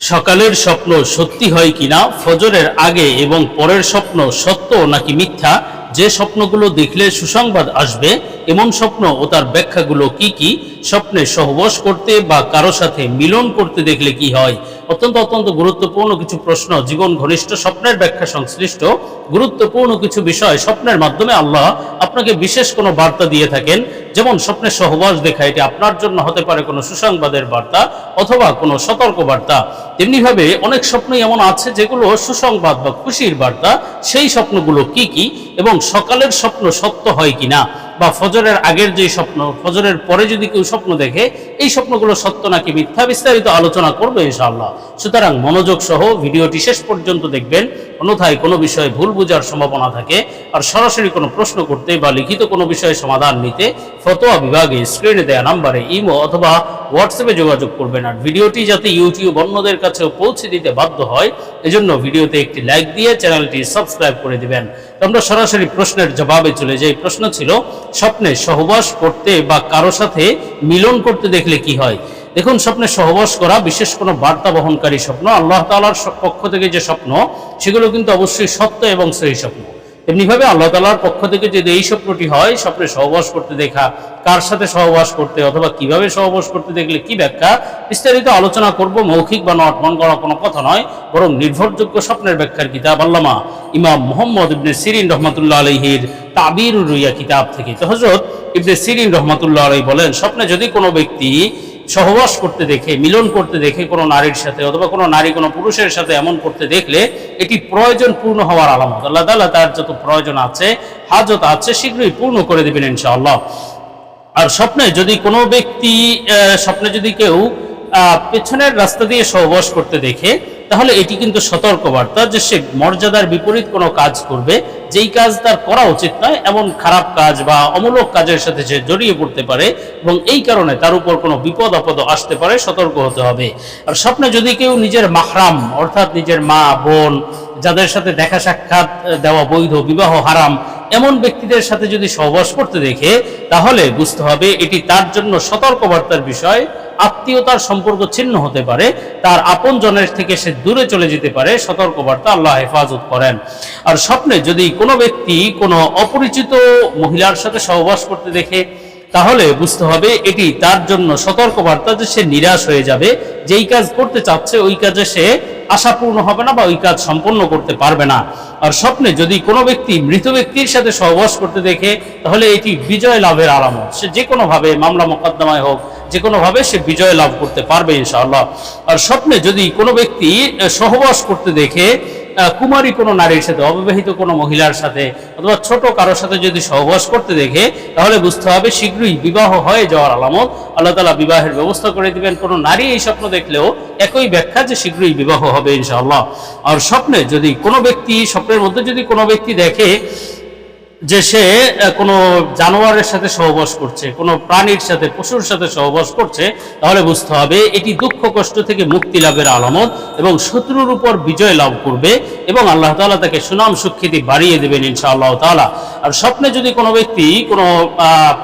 সকালের স্বপ্ন সত্যি হয় কিনা, ফজরের আগে এবং পরের স্বপ্ন সত্য নাকি মিথ্যা, যে স্বপ্নগুলো দেখলে সুসংবাদ আসবে এমন স্বপ্ন ও তার ব্যাখ্যাগুলো কি কি? স্বপ্নে সহবাস করতে বা কারও সাথে মিলন করতে দেখলে কি হয়? অত্যন্ত অত্যন্ত গুরুত্বপূর্ণ কিছু প্রশ্ন। জীবন ঘনিষ্ঠ স্বপ্নের ব্যাখ্যা সংশ্লিষ্ট। গুরুত্বপূর্ণ কিছু বিষয় স্বপ্নের মাধ্যমে আল্লাহ আপনাকে বিশেষ কোনো বার্তা দিয়ে থাকেন। যেমন স্বপ্নের সহবাস দেখা, এটি আপনার জন্য হতে পারে কোনো সুসংবাদের বার্তা অথবা কোনো সতর্ক বার্তা। তেমনিভাবে অনেক স্বপ্নই এমন আছে যেগুলো সুসংবাদ বা খুশির বার্তা। সেই স্বপ্নগুলো কি কি এবং সকালের স্বপ্ন সত্য হয় কিনা? বা ফজরের আগের যে স্বপ্ন, ফজরের পরে যদি কেউ স্বপ্ন দেখে, এই স্বপ্নগুলো সত্য নাকি মিথ্যা বিস্তারিত আলোচনা করবে ইনশাআল্লাহ। সুতরাং মনোযোগ সহ ভিডিওটি শেষ পর্যন্ত দেখবেন, অন্যথায় কোনো বিষয়ে ভুল বোঝার সম্ভাবনা থাকে আর সরাসরি কোনো প্রশ্ন করতে বা লিখিত কোনো বিষয়ে সমাধান নিতে ফতোয়া বিভাগে স্ক্রিনে দেওয়া নাম্বারে ইমো অথবা হোয়াটসঅ্যাপে যোগাযোগ করবেন। আর ভিডিওটি যাতে ইউটিউব অন্যদের কাছেও পৌঁছে দিতে বাধ্য হয় এজন্য ভিডিওতে একটি লাইক দিয়ে চ্যানেলটি সাবস্ক্রাইব করে দিবেন। আমরা সরাসরি প্রশ্নের জবাবে চলে যাই। প্রশ্ন ছিল, স্বপ্নে সহবাস করতে বা কারও সাথে মিলন করতে দেখলে কি হয়? দেখুন, স্বপ্নে সহবাস করা বিশেষ কোনো বার্তা বহনকারী স্বপ্ন। আল্লাহ তালার পক্ষ থেকে যে স্বপ্ন, সেগুলো কিন্তু অবশ্যই সত্য এবং সেই স্বপ্ন। তেমনিভাবে আল্লাহ তালার পক্ষ থেকে যদি এই স্বপ্নটি হয়, স্বপ্নে সহবাস করতে দেখা, কার সাথে সহবাস করতে অথবা কীভাবে সহবাস করতে দেখলে কি ব্যাখ্যা? বিস্তারিত আলোচনা করব, মৌখিক বা নট মন করা কোনো কথা নয়, বরং নির্ভরযোগ্য স্বপ্নের ব্যাখ্যার কিতাব আল্লামা ইমাম মোহাম্মদ ইবনে সিরিন রহমতুল্লাহ আলহির তাবির রুইয়া কিতাব থেকে। তো হজরত ইবনে সিরিন রহমতুল্লাহ আলহী বলেন, স্বপ্নে যদি কোনো ব্যক্তি সহবাস করতে দেখে, মিলন করতে দেখে কোনো নারীর সাথে অথবা কোনো নারী কোনো পুরুষের সাথে এমন করতে দেখলে এটি প্রয়োজন পূর্ণ হওয়ার আলামত। আল্লাহ তাল্লাহ তার যত প্রয়োজন আছে, হাজত আছে, শীঘ্রই পূর্ণ করে দেবেন ইনশাআল্লাহ। আর স্বপ্নে যদি কোনো ব্যক্তি স্বপ্নে যদি কেউ পেছনের রাস্তা দিয়ে সহবাস করতে দেখে তাহলে এটি কিন্তু সতর্ক বার্তা যে সে মর্যাদার বিপরীত কোনো কাজ করবে, যেই কাজ তার করা উচিত নয়, এমন খারাপ কাজ বা অমূলক কাজের সাথে সে জড়িয়ে পড়তে পারে এবং এই কারণে তার উপর কোনো বিপদ, আপদ আসতে পারে, সতর্ক হতে হবে। আর স্বপ্নে যদি কেউ নিজের মাহরাম, অর্থাৎ নিজের মা, বোন যাদের সাথে দেখা সাক্ষাৎ দেওয়া বৈধ বিবাহ হারাম, এমন ব্যক্তিদের সাথে যদি সহবাস করতে দেখে, তাহলে বুঝতে হবে এটি তার জন্য সতর্কবার্তার বিষয়, আত্মীয়তার সম্পর্ক ছিন্ন হতে পারে, তার আপন জনের থেকে সে দূরে চলে যেতে পারে, সতর্কবার্তা আল্লাহ হেফাজত করেন। আর স্বপ্নে যদি কোনো ব্যক্তি কোনো অপরিচিত মহিলার সাথে সহবাস করতে দেখে তাহলে বুঝতে হবে এটি তার জন্য সতর্কবার্তা যে সে নিরাশ হয়ে যাবে, যেই কাজ করতে চাচ্ছে ওই কাজে সে আশাপূর্ণ হবে না বা ওই কাজ সম্পন্ন করতে পারবে না। আর স্বপ্নে যদি কোনো ব্যক্তি মৃত ব্যক্তির সাথে সহবাস করতে দেখে, তাহলে এটি বিজয় লাভের আলামত সে যে কোনোভাবে মামলা মোকদ্দমায় হোক, যে কোনোভাবে সে বিজয় লাভ করতে পারবে ইনশাআল্লাহ। আর স্বপ্নে যদি কোনো ব্যক্তি সহবাস করতে দেখে কুমারী কোনো নারীর সাথে, অবিবাহিত কোনো মহিলার সাথে, অথবা ছোট কারোর সাথে যদি সহবাস করতে দেখে, তাহলে বুঝতে হবে শীঘ্রই বিবাহ হয়ে যাওয়ার আলামত। আল্লাহ তালা বিবাহের ব্যবস্থা করে দিবেন। কোনো নারী এই স্বপ্ন দেখলেও একই ব্যাখ্যা যে শীঘ্রই বিবাহ হবে ইনশাআল্লাহ। আর স্বপ্নে যদি কোনো ব্যক্তি, স্বপ্নের মধ্যে যদি কোনো ব্যক্তি দেখে যে সে কোনো জানোয়ারের সাথে সহবাস করছে, কোনো প্রাণীর সাথে, পশুর সাথে সহবাস করছে, তাহলে বুঝতে হবে এটি দুঃখ কষ্ট থেকে মুক্তি লাভের আলামত এবং শত্রুর উপর বিজয় লাভ করবে এবং আল্লাহ তাআলা তাকে সুনাম সুখ্যাতি বাড়িয়ে দেবেন ইনশা আল্লাহ তাআলা। আর স্বপ্নে যদি কোনো ব্যক্তি, কোনো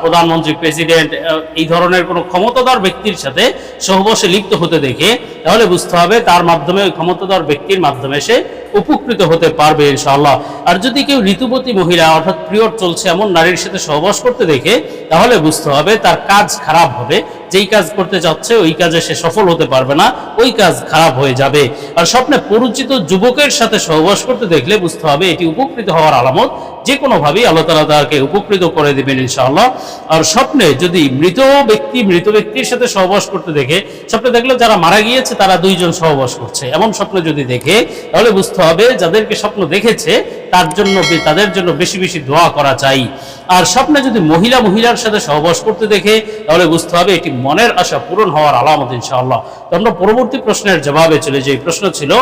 প্রধানমন্ত্রী, প্রেসিডেন্ট এই ধরনের কোনো ক্ষমতাদার ব্যক্তির সাথে সহবাসে লিপ্ত হতে দেখে, তাহলে বুঝতে হবে তার মাধ্যমে, ওই ক্ষমতাধর ব্যক্তির মাধ্যমে সে উপকৃত হতে পারবে ইনশাআল্লাহ। আর যদি কেউ ঋতুবতী মহিলা, অর্থাৎ প্রিয়ড চলছে এমন নারীর সাথে সহবাস করতে দেখে, তাহলে বুঝতে হবে তার কাজ খারাপ হবে। যেই কাজ করতে যাচ্ছে, ওই কাজে সে সফল হতে পারবে না, ওই কাজ খারাপ হয়ে যাবে। আর স্বপ্নে পরিচিত যুবকের সাথে সহবাস করতে দেখলে বুঝতে হবে এটি উপকৃত হওয়ার আলামত। যে কোনোভাবেই আল্লাহ তালা তাকে উপকৃত করে দেবেন ইনশাআল্লাহ। আর স্বপ্নে যদি মৃত ব্যক্তি, মৃত ব্যক্তির সাথে সহবাস করতে দেখে, স্বপ্নে দেখলে যারা মারা গিয়েছে, তারা দুইজন সহবাস করছে। এমন স্বপ্ন যদি দেখে, তাহলে বুঝতে হবে যাদেরকে স্বপ্ন দেখেছে, তার জন্য তাদের জন্য বেশি বেশি দোয়া করা চাই। আর স্বপ্নে যদি মহিলা, মহিলার সাথে সহবাস করতে দেখে, তাহলে বুঝতে হবে এটি মনের আশা পূরণ হওয়ার আলামত, ইনশাআল্লাহ। তো আমরা পরবর্তী প্রশ্নের জবাবে চলে যাই। প্রশ্ন ছিল,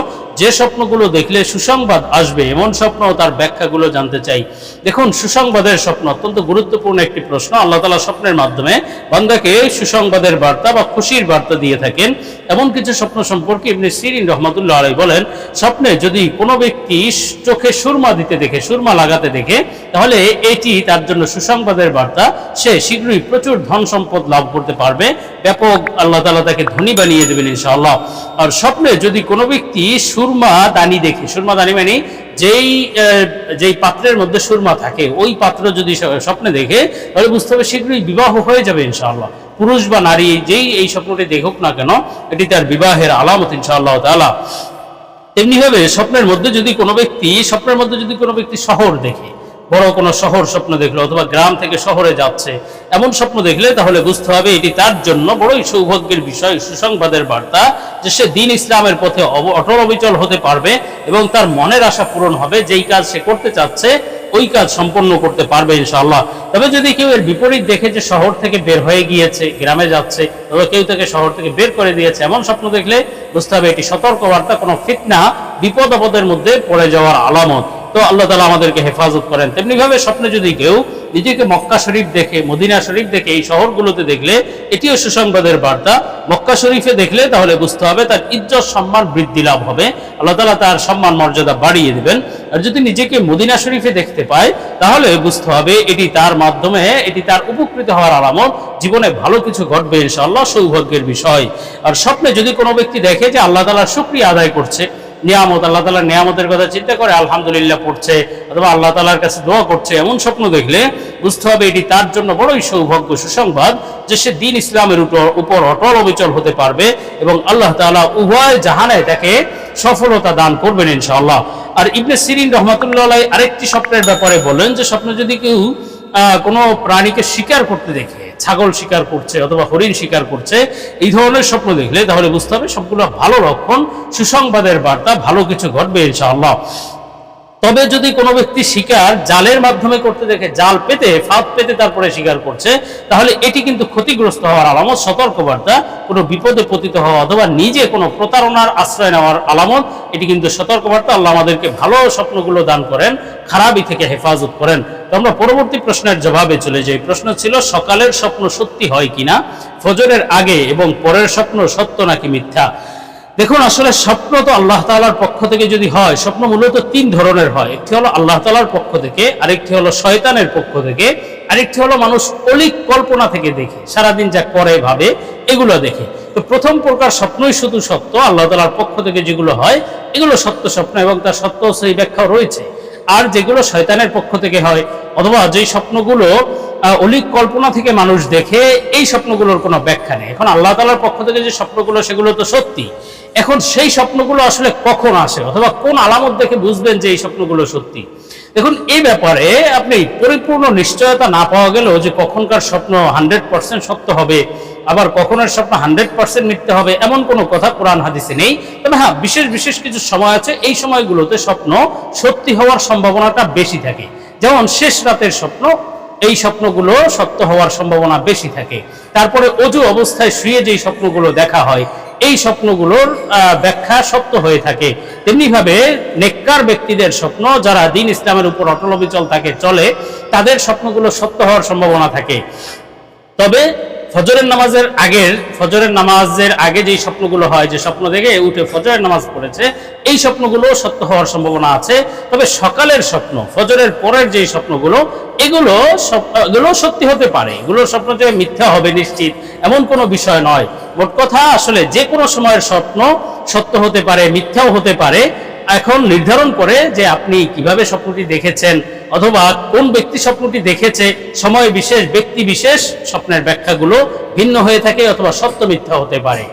যে স্বপ্নগুলো দেখলে সুসংবাদ আসবে, এমন স্বপ্ন তার ব্যাখ্যাগুলো জানতে চাই। দেখুন, সুসংবাদের স্বপ্ন অত্যন্ত গুরুত্বপূর্ণ একটি প্রশ্ন। আল্লাহ তালা স্বপ্নের মাধ্যমে বান্দাকে সুসংবাদের বার্তা বা খুশির বার্তা দিয়ে থাকেন। এমন কিছু স্বপ্ন সম্পর্কে ইবনে সিরিন রহমতুল্লাহ আলাই বলেন, স্বপ্নে যদি কোনো ব্যক্তি চোখে সুরমা দিতে দেখে, সুরমা লাগাতে দেখে, তাহলে এটি তার জন্য সুসংবাদের বার্তা। সে শীঘ্রই প্রচুর ধন সম্পদ লাভ করতে পারবে। ব্যাপক আল্লাহ তালা তাকে ধনী বানিয়ে দেবেন ইনশাআল্লাহ। আর স্বপ্নে যদি কোনো ব্যক্তি সুরমা দানি দেখে, সুরমা দানি মানে যেই যেই পাত্রের মধ্যে সুরমা থাকে, ওই পাত্র যদি স্বপ্নে দেখে, তাহলে বুঝতে হবে শীঘ্রই বিবাহ হয়ে যাবে ইনশাআল্লাহ। পুরুষ বা নারী যেই এই স্বপ্নটি দেখুক না কেন, এটি তার বিবাহের আলামত ইনশাআল্লাহ তাআলা। তেমনিভাবে স্বপ্নের মধ্যে যদি কোনো ব্যক্তি, স্বপ্নের মধ্যে যদি কোনো ব্যক্তি শহর দেখে বড় কোনো শহর স্বপ্ন দেখল অথবা গ্রাম থেকে শহরে যাচ্ছে, এমন স্বপ্ন দেখলে তাহলে বুঝতে হবে এটি তার জন্য বড়ই সৌভাগ্যের বিষয়। সুসংবাদের বার্তা যে সে দিন ইসলামের পথে অটল অবিচল হতে পারবে এবং তার মনের আশা পূরণ হবে, যেই কাজ সে করতে চাচ্ছে, ওই কাজ সম্পন্ন করতে পারবে ইনশাআল্লাহ। তবে যদি কেউ এর বিপরীত দেখে যে শহর থেকে বের হয়ে গিয়েছে, গ্রামে যাচ্ছে, তবে কেউ তাকে শহর থেকে বের করে দিয়েছে, এমন স্বপ্ন দেখলে বুঝতে হবে এটি সতর্কবার্তা, কোনো ফিতনা বিপদ আপদের মধ্যে পড়ে যাওয়ার আলামত। তো আল্লাহ তালা আমাদেরকে হেফাজত করেন। তেমনি ভাবে স্বপ্নে যদি কেউ নিজেকে মক্কা শরীফ দেখে, মদিনা শরীফ দেখে এই শহরগুলোতে দেখলে, এটিও সুসংবাদের বার্তা। মক্কা শরীফে দেখলে তাহলে বুঝতে হবে তার ইজ্জত, সম্মান বৃদ্ধি লাভ হবে। আল্লাহ তালা তার সম্মান মর্যাদা বাড়িয়ে দেবেন। আর যদি নিজেকে মদিনা শরীফে দেখতে পায়, তাহলে বুঝতে হবে এটি তার মাধ্যমে, এটি তার উপকৃত হওয়ার আলামত জীবনে ভালো কিছু ঘটবে ইনশাআল্লাহ, সৌভাগ্যের বিষয়। আর স্বপ্নে যদি কোনো ব্যক্তি দেখে যে আল্লাহ তালার শুক্রিয়া আদায় করছে নিয়ামত, আল্লাহ তালার নিয়ামতের কথা চিন্তা করে আলহামদুলিল্লাহ পড়ছে, অথবা আল্লাহ তালার কাছে দোয়া করছে, এমন স্বপ্ন দেখলে বুঝতে হবে এটি তার জন্য বড়ই সৌভাগ্য, সুসংবাদ যে সে দিন ইসলামের উপর অটল অবিচল হতে পারবে এবং আল্লাহ তাআলা উভয় জাহানে তাকে সফলতা দান করবেন ইনশাআল্লাহ। আর ইবনে সিরিন রহমতুল্লাহ আরেকটি স্বপ্নের ব্যাপারে বলেন যে স্বপ্ন যদি কেউ কোনো প্রাণীকে শিকার করতে দেখে ছাগল শিকার করছে অথবা হরিণ শিকার করছে, এই ধরনের স্বপ্ন দেখলে তাহলে বুঝতে হবে সবগুলো ভালো লক্ষণ, সুসংবাদের বার্তা, ভালো কিছু ঘটবে ইনশাআল্লাহ। তবে যদি কোনো ব্যক্তি শিকার জালের মাধ্যমে করতে দেখে জাল পেতে, ফাঁদ পেতে তারপরে শিকার করছে, তাহলে এটি কিন্তু ক্ষতিগ্রস্ত হওয়ার আলামত, সতর্কবার্তা, কোনো বিপদে পতিত হওয়া অথবা নিজে কোনো প্রতারণার আশ্রয় নেওয়ার আলামত, এটি কিন্তু সতর্কবার্তা। আল্লাহ আমাদেরকে ভালো স্বপ্নগুলো দান করেন, খারাপই থেকে হেফাজত করেন। তো আমরা পরবর্তী প্রশ্নের জবাবে চলে যাই। প্রশ্ন ছিল, সকালের স্বপ্ন সত্যি হয় কিনা? ফজরের আগে এবং পরের স্বপ্ন সত্য নাকি মিথ্যা? দেখুন, আসলে স্বপ্ন তো আল্লাহ তাআলার পক্ষ থেকে যদি হয়, স্বপ্ন মূলত তিন ধরনের হয়। একটি হলো আল্লাহ তাআলার পক্ষ থেকে, আরেকটি হলো শয়তানের পক্ষ থেকে, আরেকটি হলো মানুষ অলিক কল্পনা থেকে দেখে, সারাদিন যা করে, ভাবে, এগুলো দেখে। তো প্রথম প্রকার স্বপ্নই শুধু সত্য, আল্লাহ তাআলার পক্ষ থেকে যেগুলো হয়, এগুলো সত্য স্বপ্ন এবং তার সত্য সেই ব্যাখ্যাও রয়েছে। আর যেগুলো শয়তানের পক্ষ থেকে হয়, অথবা যেই স্বপ্নগুলো অলিক কল্পনা থেকে মানুষ দেখে, এই স্বপ্নগুলোর কোনো ব্যাখ্যা নেই। এখন আল্লাহ তালার পক্ষ থেকে যে স্বপ্নগুলো, সেগুলো তো সত্যি। এখন সেই স্বপ্নগুলো আসলে কখন আসে? অথবা কোন আলামত দেখে বুঝবেন যে এই স্বপ্নগুলো সত্যি? দেখুন, এই ব্যাপারে আপনি পরিপূর্ণ নিশ্চয়তা না পাওয়া গেলেও যে কখনকার স্বপ্ন হান্ড্রেড পার্সেন্ট সত্য হবে, আবার কখনের স্বপ্ন হান্ড্রেড পার্সেন্ট মিথ্যে হবে, এমন কোনো কথা কোরআন হাদিসে নেই। তবে হ্যাঁ বিশেষ বিশেষ কিছু সময় আছে, এই সময়গুলোতে স্বপ্ন সত্যি হওয়ার সম্ভাবনাটা বেশি থাকে। যেমন শেষ রাতের স্বপ্ন, এই স্বপ্নগুলো সত্য হওয়ার সম্ভাবনা বেশি থাকে। তারপরে অজু অবস্থায় শুয়ে যেই স্বপ্নগুলো দেখা হয় এই স্বপ্নগুলোর ব্যাখ্যা সত্য হয়ে থাকে। তেমনিভাবে নেককার ব্যক্তিদের স্বপ্ন, যারা দিন ইসলামের উপর অটল অবিচল থাকে চলে, তাদের স্বপ্নগুলো সত্য হওয়ার সম্ভাবনা থাকে। তবে ফজরের নামাজের আগের, ফজরের নামাজের আগে যেই স্বপ্নগুলো হয়, যে স্বপ্ন দেখে উঠে ফজরের নামাজ পড়েছে, এই স্বপ্নগুলো সত্য হওয়ার সম্ভাবনা আছে। তবে সকালের স্বপ্ন, ফজরের পরের যেই স্বপ্নগুলো, এগুলো এগুলো সত্যি হতে পারে। এগুলো স্বপ্ন যে মিথ্যা হবে নিশ্চিত, এমন কোনো বিষয় নয়। মোট কথা, আসলে যে কোনো সময়ের স্বপ্ন সত্য হতে পারে, মিথ্যাও হতে পারে। এখন নির্ধারণ করে যে আপনি কীভাবে স্বপ্নটি দেখেছেন অথবা কোন ব্যক্তি স্বপ্নটি দেখেছে, সময় বিশেষ, ব্যক্তি বিশেষ, স্বপ্নের ব্যাখ্যাগুলো ভিন্ন হয়ে থাকে অথবা সত্য মিথ্যা হতে পারে।